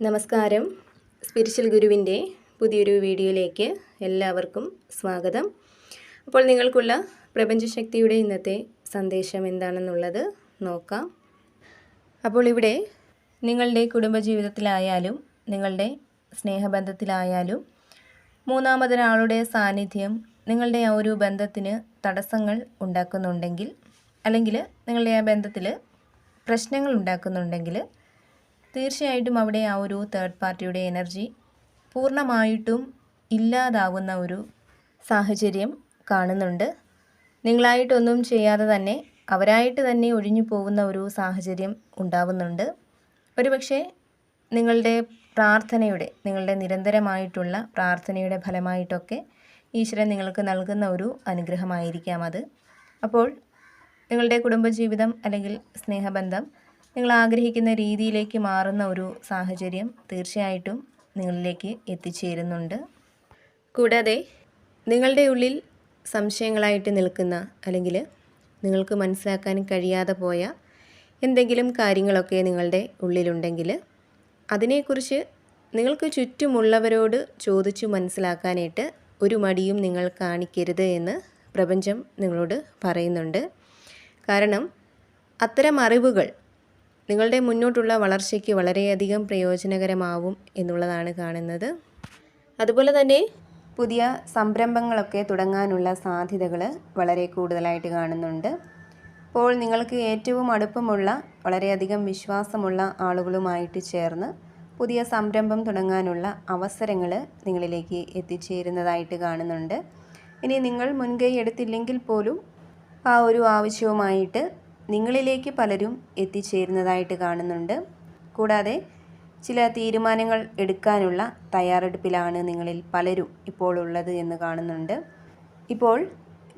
നമസ്കാരം. സ്പിരിച്വൽ ഗുരുവിന്റെ പുതിയൊരു വീഡിയോയിലേക്ക് എല്ലാവർക്കും സ്വാഗതം. അപ്പോൾ നിങ്ങൾക്കുള്ള പ്രപഞ്ചശക്തിയുടെ ഇന്നത്തെ സന്ദേശം എന്താണെന്നുള്ളത് നോക്കാം. അപ്പോൾ ഇവിടെ നിങ്ങളുടെ കുടുംബജീവിതത്തിലായാലും നിങ്ങളുടെ സ്നേഹബന്ധത്തിലായാലും മൂന്നാമതൊരാളുടെ സാന്നിധ്യം നിങ്ങളുടെ ആ ഒരു ബന്ധത്തിന് തടസ്സങ്ങൾ ഉണ്ടാക്കുന്നുണ്ടെങ്കിൽ അല്ലെങ്കിൽ നിങ്ങളുടെ ആ ബന്ധത്തിൽ പ്രശ്നങ്ങൾ ഉണ്ടാക്കുന്നുണ്ടെങ്കിൽ തീർച്ചയായിട്ടും അവിടെ ആ ഒരു തേർഡ് പാർട്ടിയുടെ എനർജി പൂർണമായിട്ടും ഇല്ലാതാവുന്ന ഒരു സാഹചര്യം കാണുന്നുണ്ട്. നിങ്ങളായിട്ടൊന്നും ചെയ്യാതെ തന്നെ അവരായിട്ട് തന്നെ ഒഴിഞ്ഞു പോകുന്ന ഒരു സാഹചര്യം ഉണ്ടാവുന്നുണ്ട്. ഒരുപക്ഷെ നിങ്ങളുടെ പ്രാർത്ഥനയുടെ നിങ്ങളുടെ നിരന്തരമായിട്ടുള്ള പ്രാർത്ഥനയുടെ ഫലമായിട്ടൊക്കെ ഈശ്വരൻ നിങ്ങൾക്ക് നൽകുന്ന ഒരു അനുഗ്രഹമായിരിക്കാം അത്. അപ്പോൾ നിങ്ങളുടെ കുടുംബജീവിതം അല്ലെങ്കിൽ സ്നേഹബന്ധം നിങ്ങൾ ആഗ്രഹിക്കുന്ന രീതിയിലേക്ക് മാറുന്ന ഒരു സാഹചര്യം തീർച്ചയായിട്ടും നിങ്ങളിലേക്ക് എത്തിച്ചേരുന്നുണ്ട്. കൂടാതെ നിങ്ങളുടെ ഉള്ളിൽ സംശയങ്ങളായിട്ട് നിൽക്കുന്ന അല്ലെങ്കിൽ നിങ്ങൾക്ക് മനസ്സിലാക്കാൻ കഴിയാതെ പോയ എന്തെങ്കിലും കാര്യങ്ങളൊക്കെ നിങ്ങളുടെ ഉള്ളിലുണ്ടെങ്കിൽ അതിനെക്കുറിച്ച് നിങ്ങൾക്ക് ചുറ്റുമുള്ളവരോട് ചോദിച്ചു മനസ്സിലാക്കാനായിട്ട് ഒരു മടിയും നിങ്ങൾ കാണിക്കരുത് എന്ന് പ്രപഞ്ചം നിങ്ങളോട് പറയുന്നുണ്ട്. കാരണം അത്തരം അറിവുകൾ നിങ്ങളുടെ മുന്നോട്ടുള്ള വളർച്ചയ്ക്ക് വളരെയധികം പ്രയോജനകരമാവും എന്നുള്ളതാണ് കാണുന്നത്. അതുപോലെ തന്നെ പുതിയ സംരംഭങ്ങളൊക്കെ തുടങ്ങാനുള്ള സാധ്യതകൾ വളരെ കൂടുതലായിട്ട് കാണുന്നുണ്ട്. അപ്പോൾ നിങ്ങൾക്ക് ഏറ്റവും അടുപ്പമുള്ള വളരെയധികം വിശ്വാസമുള്ള ആളുകളുമായിട്ട് ചേർന്ന് പുതിയ സംരംഭം തുടങ്ങാനുള്ള അവസരങ്ങൾ നിങ്ങളിലേക്ക് എത്തിച്ചേരുന്നതായിട്ട് കാണുന്നുണ്ട്. ഇനി നിങ്ങൾ മുൻകൈ എടുത്തില്ലെങ്കിൽ പോലും ആ ഒരു ആവശ്യവുമായിട്ട് നിങ്ങളിലേക്ക് പലരും എത്തിച്ചേരുന്നതായിട്ട് കാണുന്നുണ്ട്. കൂടാതെ ചില തീരുമാനങ്ങൾ എടുക്കാനുള്ള തയ്യാറെടുപ്പിലാണ് നിങ്ങളിൽ പലരും ഇപ്പോൾ ഉള്ളത് എന്ന് കാണുന്നുണ്ട്. ഇപ്പോൾ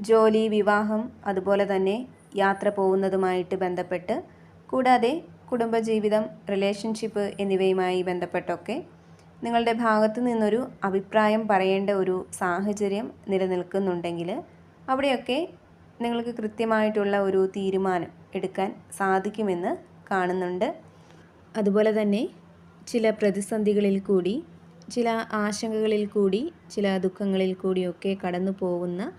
ജോലി വിവാഹം അതുപോലെ തന്നെ യാത്ര പോകുന്നതുമായിട്ട് ബന്ധപ്പെട്ട് കൂടാതെ കുടുംബജീവിതം റിലേഷൻഷിപ്പ് എന്നിവയുമായി ബന്ധപ്പെട്ടൊക്കെ നിങ്ങളുടെ ഭാഗത്തു നിന്നൊരു അഭിപ്രായം പറയേണ്ട ഒരു സാഹചര്യം നിലനിൽക്കുന്നുണ്ടെങ്കിൽ അവിടെയൊക്കെ നിങ്ങൾക്ക് കൃത്യമായിട്ടുള്ള ഒരു തീരുമാനം എടുക്കാൻ സാധിക്കുമെന്ന് കാണുന്നുണ്ട്. അതുപോലെ തന്നെ ചില പ്രതിസന്ധികളിൽ കൂടി ചില ആശങ്കകളിൽ കൂടി ചില ദുഃഖങ്ങളിൽ കൂടിയൊക്കെ കടന്നു പോകുന്ന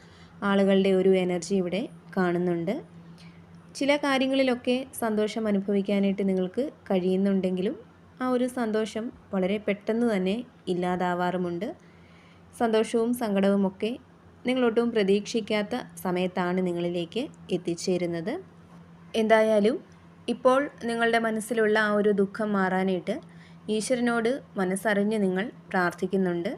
ആളുകളുടെ ഒരു എനർജി ഇവിടെ കാണുന്നുണ്ട്. ചില കാര്യങ്ങളിലൊക്കെ സന്തോഷം അനുഭവിക്കാനായിട്ട് നിങ്ങൾക്ക് കഴിയുന്നുണ്ടെങ്കിലും ആ ഒരു സന്തോഷം വളരെ പെട്ടെന്ന് തന്നെ ഇല്ലാതാവാറുമുണ്ട്. സന്തോഷവും സങ്കടവും ഒക്കെ നിങ്ങളൊട്ടും പ്രതീക്ഷിക്കാത്ത സമയത്താണ് നിങ്ങളിലേക്ക് എത്തിച്ചേരുന്നത്. എന്തായാലും ഇപ്പോൾ നിങ്ങളുടെ മനസ്സിലുള്ള ആ ഒരു ദുഃഖം മാറാനായിട്ട് ഈശ്വരനോട് മനസ്സറിഞ്ഞ് നിങ്ങൾ പ്രാർത്ഥിക്കുന്നുണ്ട്.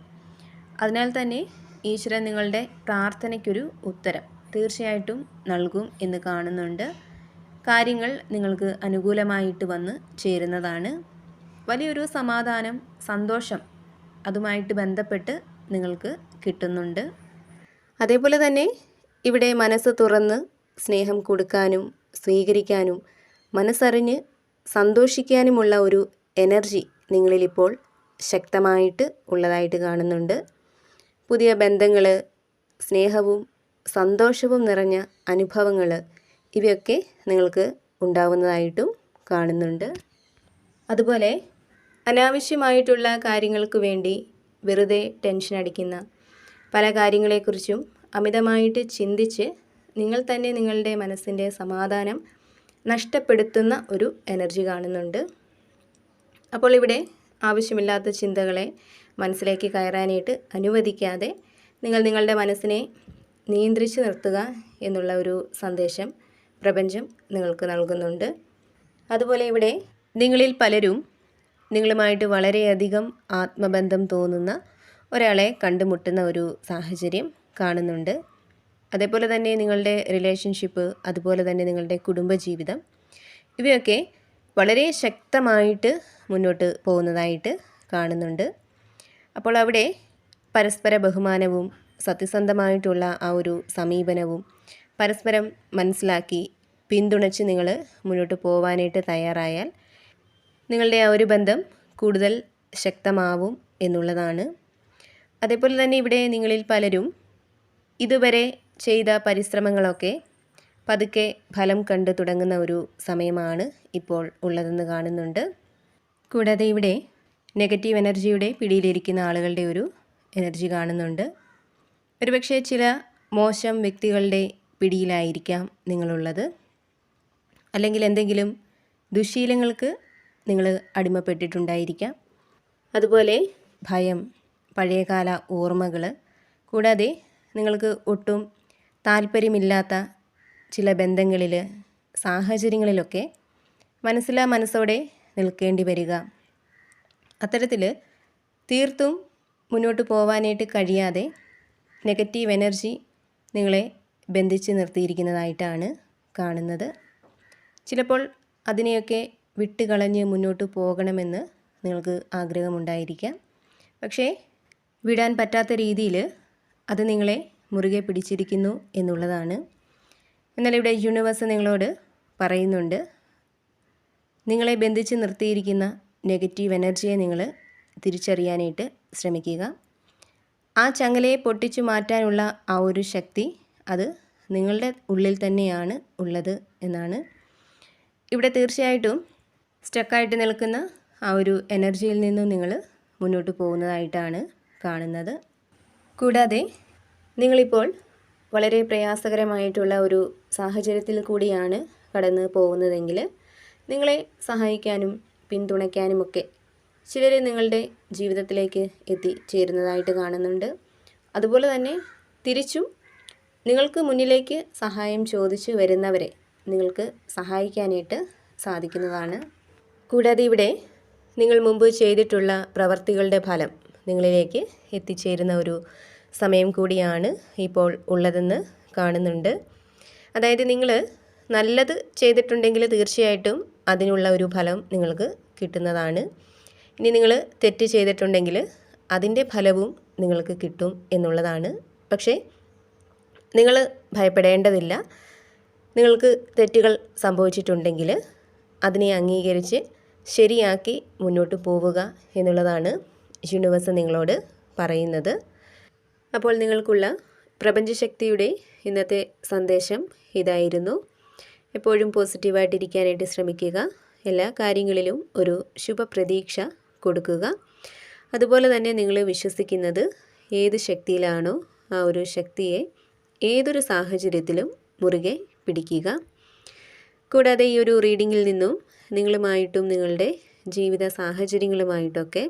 അതിനാൽ തന്നെ ഈശ്വരൻ നിങ്ങളുടെ പ്രാർത്ഥനയ്ക്കൊരു ഉത്തരം തീർച്ചയായിട്ടും നൽകും എന്ന് കാണുന്നുണ്ട്. കാര്യങ്ങൾ നിങ്ങൾക്ക് അനുകൂലമായിട്ട് വന്ന് ചേരുന്നതാണ്. വലിയൊരു സമാധാനം സന്തോഷം അതുമായിട്ട് ബന്ധപ്പെട്ട് നിങ്ങൾക്ക് കിട്ടുന്നുണ്ട്. അതേപോലെ തന്നെ ഇവിടെ മനസ്സ് തുറന്ന് സ്നേഹം കൊടുക്കാനും സ്വീകരിക്കാനും മനസ്സറിഞ്ഞ് സന്തോഷിക്കാനുമുള്ള ഒരു എനർജി നിങ്ങളിലിപ്പോൾ ശക്തമായിട്ട് ഉള്ളതായിട്ട് കാണുന്നുണ്ട്. പുതിയ ബന്ധങ്ങൾ സ്നേഹവും സന്തോഷവും നിറഞ്ഞ അനുഭവങ്ങൾ ഇവയൊക്കെ നിങ്ങൾക്ക് ഉണ്ടാവുന്നതായിട്ടും കാണുന്നുണ്ട്. അതുപോലെ അനാവശ്യമായിട്ടുള്ള കാര്യങ്ങൾക്ക് വേണ്ടി വെറുതെ ടെൻഷൻ അടിക്കുന്ന പല കാര്യങ്ങളെക്കുറിച്ചും അമിതമായിട്ട് ചിന്തിച്ച് നിങ്ങൾ തന്നെ നിങ്ങളുടെ മനസ്സിന്റെ സമാധാനം നഷ്ടപ്പെടുത്തുന്ന ഒരു എനർജി കാണുന്നുണ്ട്. അപ്പോൾ ഇവിടെ ആവശ്യമില്ലാത്ത ചിന്തകളെ മനസ്സിലേക്ക് കയറാനായിട്ട് അനുവദിക്കാതെ നിങ്ങൾ നിങ്ങളുടെ മനസ്സിനെ നിയന്ത്രിച്ച് നിർത്തുക എന്നുള്ള ഒരു സന്ദേശം പ്രപഞ്ചം നിങ്ങൾക്ക് നൽകുന്നുണ്ട്. അതുപോലെ ഇവിടെ നിങ്ങളിൽ പലരും നിങ്ങളുമായിട്ട് വളരെയധികം ആത്മബന്ധം തോന്നുന്ന ഒരാളെ കണ്ടുമുട്ടുന്ന ഒരു സാഹചര്യം കാണുന്നുണ്ട്. അതേപോലെ തന്നെ നിങ്ങളുടെ റിലേഷൻഷിപ്പ് അതുപോലെ തന്നെ നിങ്ങളുടെ കുടുംബജീവിതം ഇവയൊക്കെ വളരെ ശക്തമായിട്ട് മുന്നോട്ട് പോകുന്നതായിട്ട് കാണുന്നുണ്ട്. അപ്പോൾ അവിടെ പരസ്പര ബഹുമാനവും സത്യസന്ധമായിട്ടുള്ള ആ ഒരു സമീപനവും പരസ്പരം മനസ്സിലാക്കി പിന്തുണച്ച് നിങ്ങൾ മുന്നോട്ട് പോവാനായിട്ട് തയ്യാറായാൽ നിങ്ങളുടെ ആ ഒരു ബന്ധം കൂടുതൽ ശക്തമാവും എന്നുള്ളതാണ് അതേപോലെ തന്നെ ഇവിടെ നിങ്ങളിൽ പലരും ഇതുവരെ ചെയ്ത പരിശ്രമങ്ങളൊക്കെ പതുക്കെ ഫലം കണ്ടു തുടങ്ങുന്ന ഒരു സമയമാണ് ഇപ്പോൾ ഉള്ളതെന്ന് കാണുന്നുണ്ട്. കൂടാതെ ഇവിടെ നെഗറ്റീവ് എനർജിയുടെ പിടിയിലിരിക്കുന്ന ആളുകളുടെ ഒരു എനർജി കാണുന്നുണ്ട്. ഒരുപക്ഷെ ചില മോശം വ്യക്തികളുടെ പിടിയിലായിരിക്കാം നിങ്ങളുള്ളത്. അല്ലെങ്കിൽ എന്തെങ്കിലും ദുശീലങ്ങൾക്ക് നിങ്ങൾ അടിമപ്പെട്ടിട്ടുണ്ടായിരിക്കാം. അതുപോലെ ഭയം പഴയകാല ഓർമ്മകൾ കൂടാതെ നിങ്ങൾക്ക് ഒട്ടും താല്പര്യമില്ലാത്ത ചില ബന്ധങ്ങളിൽ സാഹചര്യങ്ങളിലൊക്കെ മനസ്സിലാ മനസ്സോടെ നിൽക്കേണ്ടി വരിക. അത്തരത്തിൽ തീർത്തും മുന്നോട്ട് പോവാനായിട്ട് കഴിയാതെ നെഗറ്റീവ് എനർജി നിങ്ങളെ ബന്ധിച്ച് നിർത്തിയിരിക്കുന്നതായിട്ടാണ് കാണുന്നത്. ചിലപ്പോൾ അതിനെയൊക്കെ വിട്ടുകളഞ്ഞ് മുന്നോട്ട് പോകണമെന്ന് നിങ്ങൾക്ക് ആഗ്രഹമുണ്ടായിരിക്കാം. പക്ഷേ വിടാൻ പറ്റാത്ത രീതിയിൽ അത് നിങ്ങളെ മുറുകെ പിടിച്ചിരിക്കുന്നു എന്നുള്ളതാണ്. എന്നാൽ ഇവിടെ യൂണിവേഴ്സ് നിങ്ങളോട് പറയുന്നുണ്ട് നിങ്ങളെ ബന്ധിച്ച് നിർത്തിയിരിക്കുന്ന നെഗറ്റീവ് എനർജിയെ നിങ്ങൾ തിരിച്ചറിയാനായിട്ട് ശ്രമിക്കുക. ആ ചങ്ങലയെ പൊട്ടിച്ചു മാറ്റാനുള്ള ആ ഒരു ശക്തി അത് നിങ്ങളുടെ ഉള്ളിൽ തന്നെയാണ് ഉള്ളത് എന്നാണ്. ഇവിടെ തീർച്ചയായിട്ടും സ്റ്റക്കായിട്ട് നിൽക്കുന്ന ആ ഒരു എനർജിയിൽ നിന്നും നിങ്ങൾ മുന്നോട്ട് പോകുന്നതായിട്ടാണ് കാണുന്നത്. കൂടാതെ നിങ്ങളിപ്പോൾ വളരെ പ്രയാസകരമായിട്ടുള്ള ഒരു സാഹചര്യത്തിൽ കൂടിയാണ് കടന്നു പോകുന്നതെങ്കിൽ നിങ്ങളെ സഹായിക്കാനും പിന്തുണയ്ക്കാനുമൊക്കെ ചിലർ നിങ്ങളുടെ ജീവിതത്തിലേക്ക് എത്തിച്ചേരുന്നതായിട്ട് കാണുന്നുണ്ട്. അതുപോലെ തന്നെ തിരിച്ചും നിങ്ങൾക്ക് മുന്നിലേക്ക് സഹായം ചോദിച്ചു വരുന്നവരെ നിങ്ങൾക്ക് സഹായിക്കാനായിട്ട് സാധിക്കുന്നതാണ്. കൂടാതെ ഇവിടെ നിങ്ങൾ മുമ്പ് ചെയ്തിട്ടുള്ള പ്രവർത്തികളുടെ ഫലം നിങ്ങളിലേക്ക് എത്തിച്ചേരുന്ന ഒരു സമയം കൂടിയാണ് ഇപ്പോൾ ഉള്ളതെന്ന് കാണുന്നുണ്ട്. അതായത് നിങ്ങൾ നല്ലത് ചെയ്തിട്ടുണ്ടെങ്കിൽ തീർച്ചയായിട്ടും അതിനുള്ള ഒരു ഫലം നിങ്ങൾക്ക് കിട്ടുന്നതാണ്. ഇനി നിങ്ങൾ തെറ്റ് ചെയ്തിട്ടുണ്ടെങ്കിൽ അതിന്റെ ഫലവും നിങ്ങൾക്ക് കിട്ടും എന്നുള്ളതാണ്. പക്ഷേ നിങ്ങൾ ഭയപ്പെടേണ്ടതില്ല. നിങ്ങൾക്ക് തെറ്റുകൾ സംഭവിച്ചിട്ടുണ്ടെങ്കിൽ അതിനെ അംഗീകരിച്ച് ശരിയാക്കി മുന്നോട്ട് പോവുക എന്നുള്ളതാണ്. യൂണിവേഴ്സ് നിങ്ങളോട് പറയുന്നത്. അപ്പോൾ നിങ്ങൾക്കുള്ള പ്രപഞ്ചശക്തിയുടെ ഇന്നത്തെ സന്ദേശം ഇതായിരുന്നു. എപ്പോഴും പോസിറ്റീവായിട്ടിരിക്കാനായിട്ട് ശ്രമിക്കുക. എല്ലാ കാര്യങ്ങളിലും ഒരു ശുഭപ്രതീക്ഷ കൊടുക്കുക. അതുപോലെ തന്നെ നിങ്ങൾ വിശ്വസിക്കുന്നത് ഏത് ശക്തിയിലാണോ ആ ഒരു ശക്തിയെ ഏതൊരു സാഹചര്യത്തിലും മുറുകെ പിടിക്കുക. കൂടാതെ ഈ ഒരു റീഡിങ്ങിൽ നിന്നും നിങ്ങളുമായിട്ടും നിങ്ങളുടെ ജീവിത സാഹചര്യങ്ങളുമായിട്ടൊക്കെ